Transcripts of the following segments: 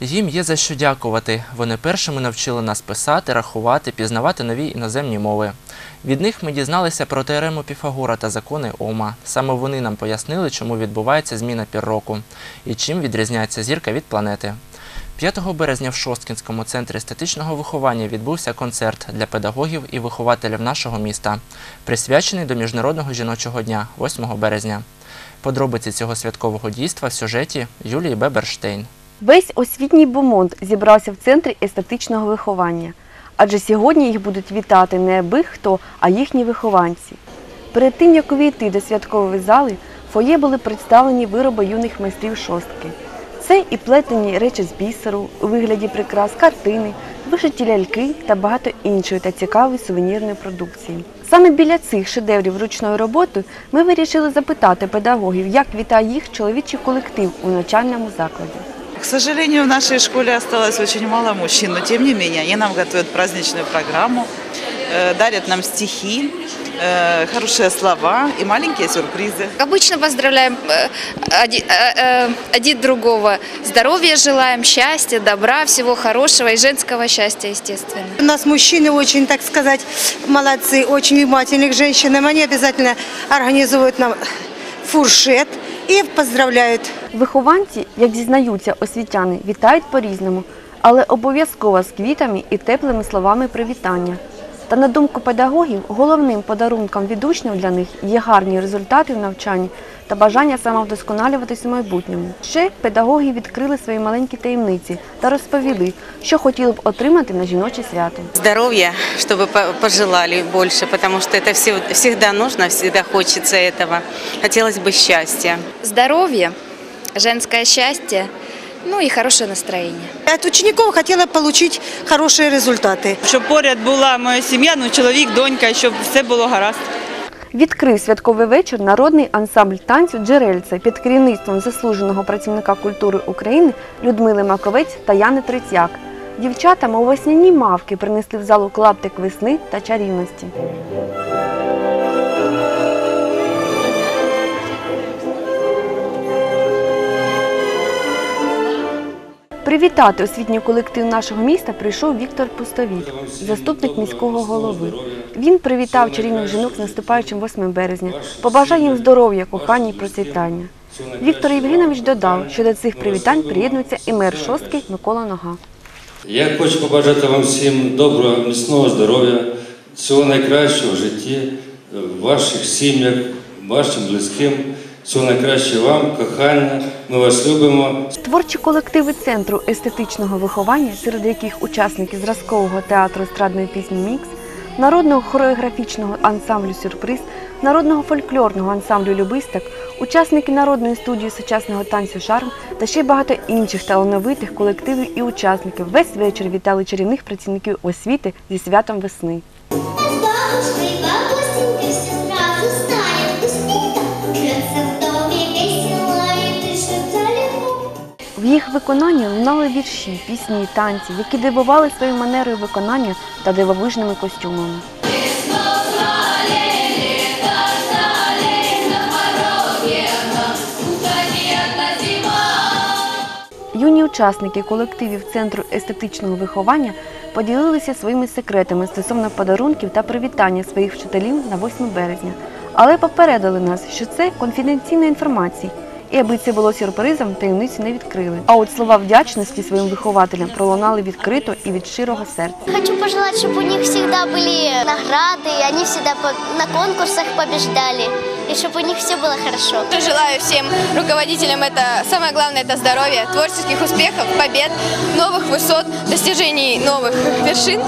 Їм є за що дякувати. Вони першими навчили нас писати, рахувати, пізнавати нові іноземні мови. Від них ми дізналися про теорему Піфагора та закони Ома. Саме вони нам пояснили, чому відбувається зміна пір року і чим відрізняється зірка від планети. 5 березня в Шосткінському центрі естетичного виховання відбувся концерт для педагогів і вихователів нашого міста, присвячений до Міжнародного жіночого дня 8 березня. Подробиці цього святкового дійства в сюжеті Юлії Беберштейн. Весь освітній бомонд зібрався в центрі естетичного виховання, адже сьогодні їх будуть вітати не аби хто, а їхні вихованці. Перед тим, як увійти до святкової зали, фоє були представлені вироби юних майстрів шостки. Це і плетені речі з бісеру, у вигляді прикрас, картини, вишиті ляльки та багато іншої та цікавої сувенірної продукції. Саме біля цих шедеврів ручної роботи ми вирішили запитати педагогів, як вітає їх чоловічий колектив у навчальному закладі. К сожалению, в нашей школе осталось очень мало мужчин, но тем не менее они нам готовят праздничную программу, э, дарят нам стихи, э, хорошие слова и маленькие сюрпризы. Обычно поздравляем э, оди- один другого. Здоровья желаем, счастья, добра, всего хорошего и женского счастья, естественно. У нас мужчины очень, так сказать, молодцы, очень внимательны к женщинам. Они обязательно организуют нам фуршет и поздравляют. Вихованці, як зізнаються освітяни, вітають по-різному, але обов'язково з квітами і теплими словами привітання. Та на думку педагогів, головним подарунком від учнів для них є гарні результати в навчанні та бажання самовдосконалюватись у майбутньому. Ще педагоги відкрили свої маленькі таємниці та розповіли, що хотіли б отримати на жіноче свято. здоровья, чтобы по- пожелали больше, потому что это все, всегда нужно, всегда хочется этого. Хотелось бы счастья. Женское счастье, ну и хорошее настроение. От учеников хотела получить хорошие результаты. щоб поряд була моя сім'я, ну чоловік, донька, щоб все було гаразд. Відкрив святковий вечір народний ансамбль танцю Джерельце під керівництвом заслуженого працівника культури України Людмили Маковець та Яни Трицяк. Дівчата, мов весняні мавки, принесли в залу клаптик весни та чарівності. Привітати освітній колектив нашого міста прийшов Віктор Пустовіт, заступник міського голови. Він привітав чарівних жінок з наступаючим 8 березня, побажав їм здоров'я, кохання і процвітання. Віктор Євгенович додав, що до цих привітань приєднується і мер шостки Микола Нога. Я хочу побажати вам всім доброго, міцного здоров'я, всього найкращого в житті, в ваших сім'ях, вашим близьким. Всього найкращого вам, кохання. Ми вас любимо. Творчі колективи центру естетичного виховання, серед яких учасники зразкового театру естрадної пісні Мікс, народного хореографічного ансамблю Сюрприз, народного фольклорного ансамблю Любисток, учасники народної студії сучасного танцю Шарм та ще й багато інших талановитих колективів і учасників весь вечір вітали чарівних працівників освіти зі святом весни. Бабушка бабусенька В їх виконанні лунали вірші, пісні, і танці, які дивували своєю манерою виконання та дивовижними костюмами. Юні учасники колективів Центру естетичного виховання поділилися своїми секретами стосовно подарунків та привітання своїх вчителів на 8 березня, але попередили нас, що це конфіденційна інформація, і аби це було сюрпризом, таємницю не відкрили. А от слова вдячності своїм вихователям пролунали відкрито і від щирого серця. Хочу пожелать, чтобы у них всегда были награды, и они всегда по- на конкурсах побеждали, И чтобы у них все было хорошо. Желаю всем руководителям это самое главное это здоровья, творческих успехов, побед, новых высот, достижений новых вершин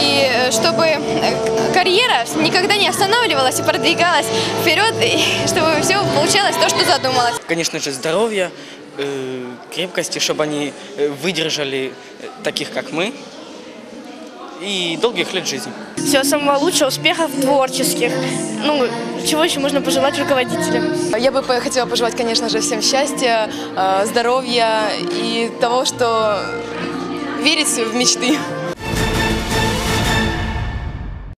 и э, чтобы э, карьера никогда не останавливалась и продвигалась вперед, и чтобы все получалось то, что задумалось. конечно же, здоровья, э, крепкости, чтобы они выдержали таких, как мы, и долгих лет жизни. Всего самого лучшего, успехов творческих. Ну, чего еще можно пожелать руководителям? Я бы по- хотела пожелать, конечно же, всем счастья, э, здоровья и того, что верить в мечты.